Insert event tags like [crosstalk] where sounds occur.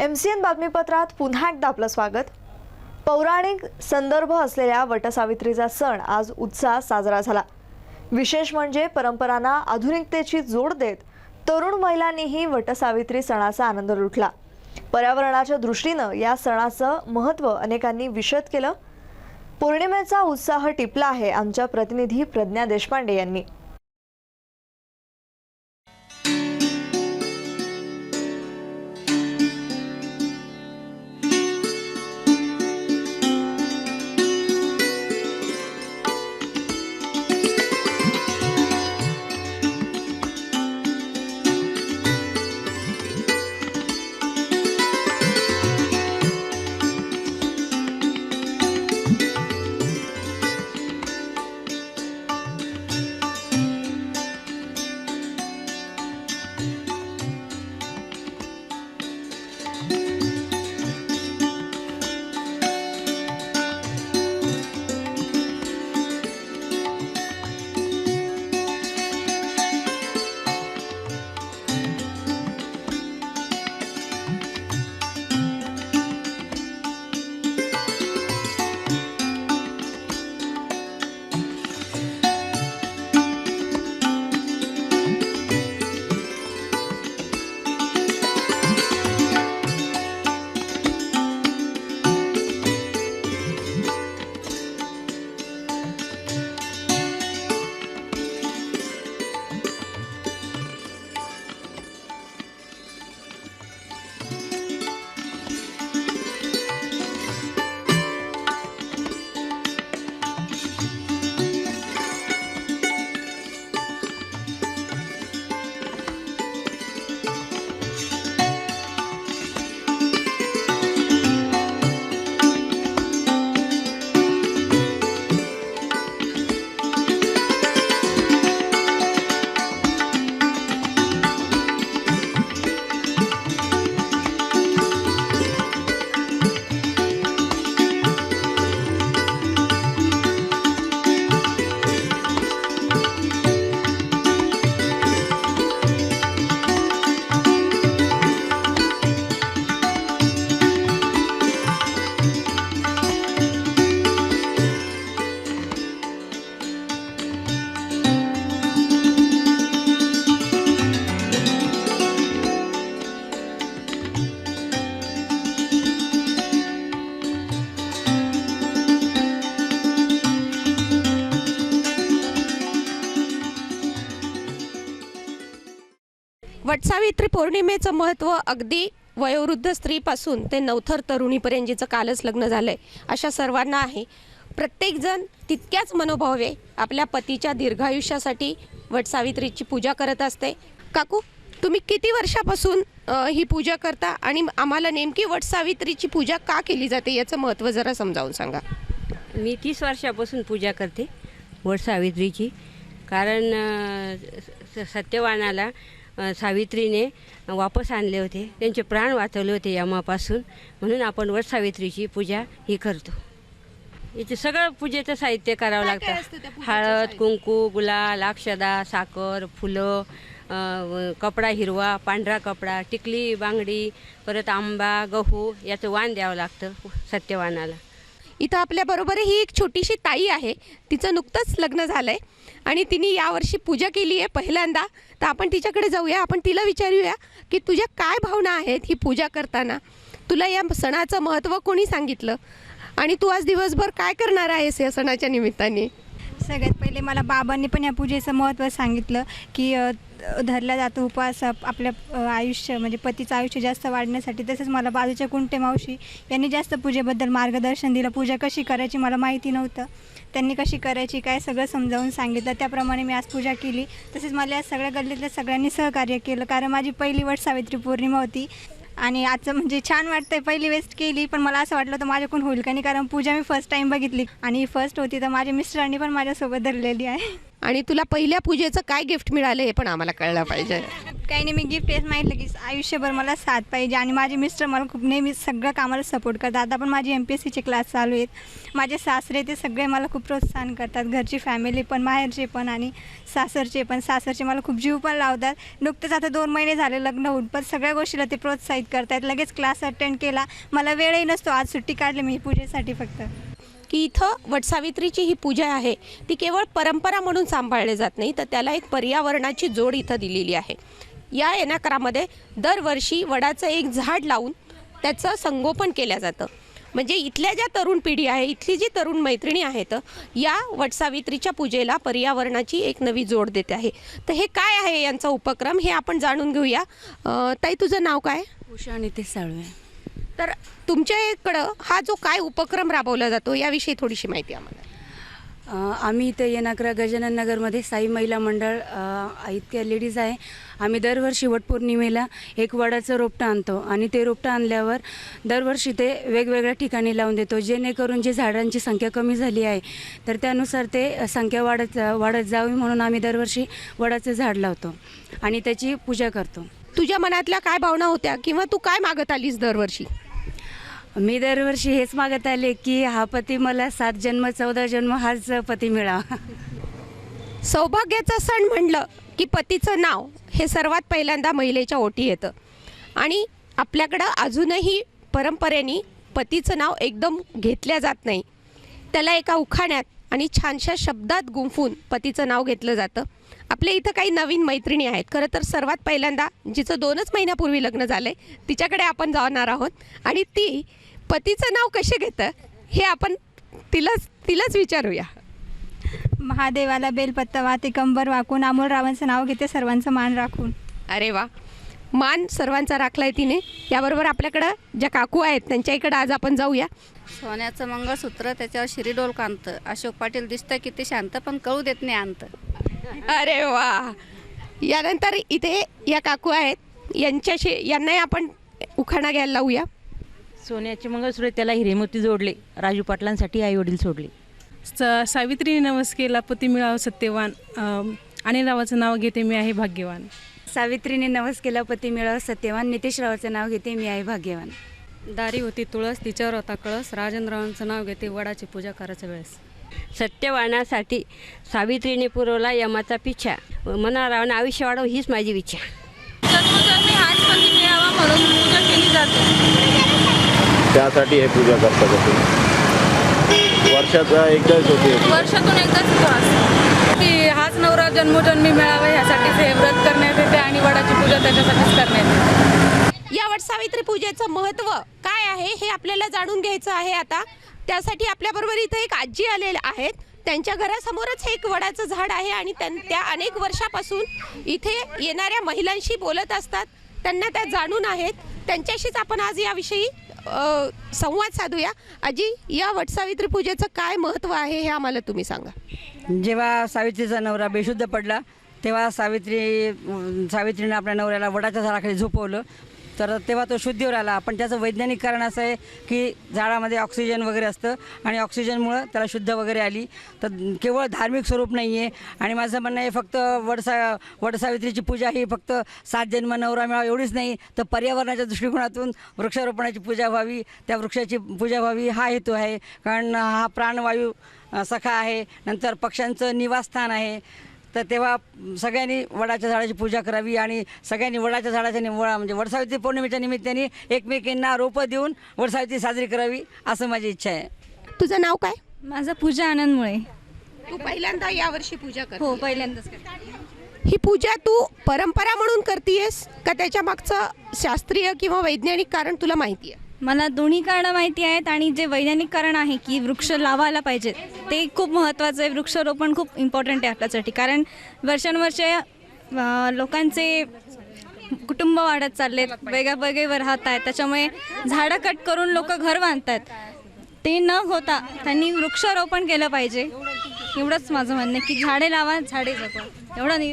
M C N बातमीपत्रात पुन्हा एकदा आपलं स्वागत. पौराणिक संदर्भ असलेल्या वटसावित्रीचा सण आज उत्साहात साजरा झाला. विशेष म्हणजे परंपरांना आधुनिकतेची जोड देत तरुण महिलांनीही वटसावित्री सणाचा आनंद लुटला. पर्यावरणाच्या दृष्टीनं या सणाचं महत्त्व अनेकांनी विशद केलं. पौर्णिमेचा उत्साह टिपला आहे आमच्या प्रतिनिधी प्रज्ञा देशपांडे यांनी. वटसावित्री पौर्णिमेचं महत्त्व अगदी वयोवृद्ध स्त्रीपासून ते नवथर तरुणीपर्यंत जिचं कालच लग्न झालं आहे अशा सर्वांना आहे. प्रत्येकजण तितक्याच मनोभावे आपल्या पतीच्या दीर्घायुष्यासाठी वटसावित्रीची पूजा करत असते. काकू तुम्ही किती वर्षापासून ही पूजा करता आणि आम्हाला नेमकी वटसावित्रीची पूजा का केली जाते याचं महत्त्व जरा समजावून सांगा. मी तीस वर्षापासून पूजा करते वटसावित्रीची. कारण स- सत्यवानाला सावित्रीने वापस आणले होते. त्यांचे प्राण वाचवले होते यमापासून म्हणून आपण वट सावित्रीची पूजा ही करतो. याचे सगळं पूजेचं साहित्य करावं लागतं. हळद? कुंकू गुलाल अक्षदा साखर फुलं कपडा हिरवा पांढरा कपडा टिकली बांगडी परत आंबा गहू याचं वाण द्यावं लागतं सत्यवानाला. इथं आपल्याबरोबर ही एक छोटीशी ताई आहे. तिचं नुकतंच लग्न झालंय. आणि तिने यावर्षी पूजा केली आहे पहिल्यांदा. तर आपण तिच्याकडे जाऊया आपण तिला विचारूया की तुझ्या काय भावना आहेत ही पूजा करताना? तुला या सणाचं महत्त्व कोणी सांगितलं? आणि तू आज दिवसभर काय करणार आहेस या सणाच्या निमित्ताने? सगळ्यात पहिले मला बाबांनी पण या पूजेचं महत्त्व सांगितलं की अ, धरला जातो उपवास आपल्या आयुष्य म्हणजे पतीचं आयुष्य जास्त वाढण्यासाठी. तसंच मला बाजूच्या कुंटे मावशी यांनी जास्त पूजेबद्दल मार्गदर्शन दिलं. पूजा कशी करायची मला माहिती नव्हतं. त्यांनी कशी करायची काय सगळं समजावून सांगितलं. त्याप्रमाणे मी आज पूजा केली. तसेच मला या सगळ्या गल्लीतल्या सगळ्यांनी सहकार्य केलं. कारण माझी पहिली वट सावित्री पौर्णिमा होती. आणि आजचं म्हणजे छान वाटतंय. पहिली वेस्ट केली पण मला असं वाटलं होतं माझ्याकडून होईल का नाही. कारण पूजा मी फर्स्ट टाईम बघितली. आणि फर्स्ट होती तर माझ्या मिस्टरांनी पण माझ्यासोबत धरलेली आहे. आणि तुला पहिल्या पूजेचं काय गिफ्ट मिळालं हे पण आम्हाला कळलं पाहिजे. काही नाही मी गिफ्ट हेच मागितलं की आयुष्यभर मला साथ पाहिजे आणि माझे मिस्टर मला खूप नेहमी सगळं कामाला सपोर्ट करतात. आता पण माझे एम पी एस सीचे क्लास चालू आहेत. माझे सासरे ते सगळे मला खूप प्रोत्साहन करतात. घरची फॅमिली पण माहेरचे पण आणि सासरचे पण. सासरचे मला खूप जीव पण लावतात. नुकतंच आता दोन महिने झाले लग्न होऊन पण सगळ्या गोष्टीला ते प्रोत्साहित करतात. लगेच क्लास अटेंड केला. मला वेळही नसतो. आज सुट्टी काढली मी पूजेसाठी फक्त. की इथं वटसावित्रीची ही पूजा आहे. ती केवळ परंपरा म्हणून सांभाळली जात नाही तर त्याला एक पर्यावरणाची जोड इथं दिलेली आहे. या येणाकरामध्ये दरवर्षी वडाचं एक झाड लावून त्याचं संगोपन केलं जातं. म्हणजे इथल्या ज्या तरुण पिढी आहे इथली जी तरुण मैत्रिणी आहेत या वटसावित्रीच्या पूजेला पर्यावरणाची एक नवी जोड देते आहे. तर हे काय आहे यांचा उपक्रम हे आपण जाणून घेऊया. ताई तुझं नाव काय? उषा नितेश साळवे. तर तुमच्या इकडं हा जो काय उपक्रम राबवला जातो याविषयी थोडीशी माहिती आम्हाला. आम्ही इथे येणाकरा गजानन नगरमध्ये साई महिला मंडळ इतक्या लेडीज आहे. आम्ही दरवर्षी वटपौर्णिमेला एक वडाचं रोपटं आणतो आणि ते रोपटं आणल्यावर दरवर्षी ते वेगवेगळ्या ठिकाणी लावून देतो. जेणेकरून जे झाडांची संख्या कमी झाली आहे तर त्यानुसार ते संख्या वाढत वाढत जावी म्हणून आम्ही दरवर्षी वडाचं झाड लावतो आणि त्याची पूजा करतो. तुझ्या मनातल्या काय भावना होत्या किंवा तू काय मागत आलीस दरवर्षी? मी दरवर्षी हेच मागत आले की हा पती मला सात जन्म चौदा जन्म हाच पती मिळावा. सौभाग्याचा सण म्हणलं की पतीचं नाव हे सर्वात पहिल्यांदा महिलेच्या ओटी येतं. आणि आपल्याकडं अजूनही परंपरेने पतीचं नाव एकदम घेतल्या जात नाही. त्याला एका उखाण्यात आणि छानशा शब्दात गुंफून पतीचं नाव घेतलं जातं. आपल्या इथं काही नवीन मैत्रिणी आहेत. खरं तर सर्वात पहिल्यांदा जिचं दोनच महिन्यापूर्वी लग्न झालं आहे तिच्याकडे आपण जाणार आहोत. आणि ती पतीचं नाव कसे घेतं हे आपण तिलाच तिलाच विचारूया. महादेवाला बेलपत्ता वाते कंबर वाकून अमोल रावांचं नाव घेते सर्वांचं मान राखून. अरे वा. मान सर्वांचा राखलाय तिने. याबरोबर आपल्याकडं ज्या काकू आहेत त्यांच्या इकडं आज आपण जाऊया. सोन्याचं मंगळसूत्र त्याच्यावर शिरीडोल कांत. अशोक पाटील दिसतं किती शांत पण कळू देत नाही अंत. [laughs] अरे वा. यानंतर इथे या काकू आहेत. यांच्याशी यांनाही आपण उखाणा घ्यायला लावूया. सोन्याचे मंगळसूत्र त्याला हिरेमोती जोडले. राजू पाटलांसाठी आई वडील सोडले. स सावित्री नवस केला पती मिळावं सत्यवान. आणि रावाचं नाव घेते मी आहे भाग्यवान. सावित्रीने नवस केला पती मिळावा सत्यवान. नितेश रावाचं नाव घेते मी आहे भाग्यवान. दारी होती तुळस तिच्यावर होता कळस. राजेंद्रावांचं नाव घेते वडाची पूजा करायच्या वेळेस. सत्यवानासाठी सावित्रीने पुरवला यमाचा पिछा. मनारावानं आयुष्य वाढव हीच माझी इच्छा. त्यासाठी हे पूजा करतात असं. वर्षाचा एकदाच होते. वर्षातून एकदाच उपवास की हाच नवरा जन्मोजन्मी मिळावा ह्यासाठी हे व्रत करण्यात येते आणि वडाची पूजा त्याच्यासाठीच करण्यात येते. या वटसावित्री पूजेचं महत्त्व काय आहे हे आपल्याला जाणून घ्यायचं आहे आता. त्यासाठी आपल्याबरोबर इथं एक आजी आलेल्या आहेत. त्यांच्या घरासमोरच हे एक वडाचं झाड आहे आणि त्यां- त्या अनेक वर्षापासून इथे येणाऱ्या महिलांशी बोलत असतात. त्यांना त्या जाणून आहेत. त्यांच्याशीच आपण आज याविषयी संवाद साधूया. आजी या वटसावित्री पूजेचं काय महत्त्व आहे हे आम्हाला तुम्ही सांगा. जेव्हा सावित्रीचा नवरा बेशुद्ध पडला तेव्हा सावित्री सावित्रीनं आपल्या नवऱ्याला वडाच्या झाडाखाली झोपवलं. तर तेव्हा तो शुद्धीवर आला. पण त्याचं वैज्ञानिक कारण असं आहे की झाडामध्ये ऑक्सिजन वगैरे असतं आणि ऑक्सिजनमुळं त्याला शुद्ध वगैरे आली. तर केवळ धार्मिक स्वरूप नाही आहे आणि माझं म्हणणं आहे फक्त वडसा वडसावित्रीची पूजा ही फक्त सात जन्म नवरा मिळावा एवढीच नाही तर पर्यावरणाच्या दृष्टिकोनातून वृक्षारोपणाची पूजा व्हावी. त्या वृक्षाची पूजा व्हावी हा हेतू आहे. कारण हा प्राणवायू सखा आहे. नंतर पक्ष्यांचं निवासस्थान आहे. तर तेव्हा सगळ्यांनी वडाच्या झाडाची पूजा करावी आणि सगळ्यांनी वडाच्या झाडाच्या नि वडा म्हणजे वडसावित्री पौर्णिमेच्या निमित्ताने एकमेकींना रोपं देऊन वडसावित्री साजरी करावी असं माझी इच्छा आहे. तुझं नाव काय? माझा पूजा आनंदमुळे तू पहिल्यांदा यावर्षी पूजा कर हो पहिल्यांदाच ही पूजा तू परंपरा म्हणून करतीयस का त्याच्या मागचं शास्त्रीय किंवा वैज्ञानिक कारण तुला माहिती आहे मला दोन्ही कारणं माहिती आहेत आणि जे वैज्ञानिक कारण आहे की वृक्ष लावायला पाहिजेत ते खूप महत्त्वाचं आहे. वृक्षारोपण खूप इम्पॉर्टंट आहे आपल्यासाठी. कारण वर्षानुवर्षे लोकांचे कुटुंब वाढत चाललेत वेगळ्या वेगळे राहत आहेत. त्याच्यामुळे झाडं कट करून लोक घर बांधतात. ते न होता त्यांनी वृक्षारोपण केलं पाहिजे. एवढंच माझं म्हणणं आहे की झाडे लावा झाडे जगवा. एवढं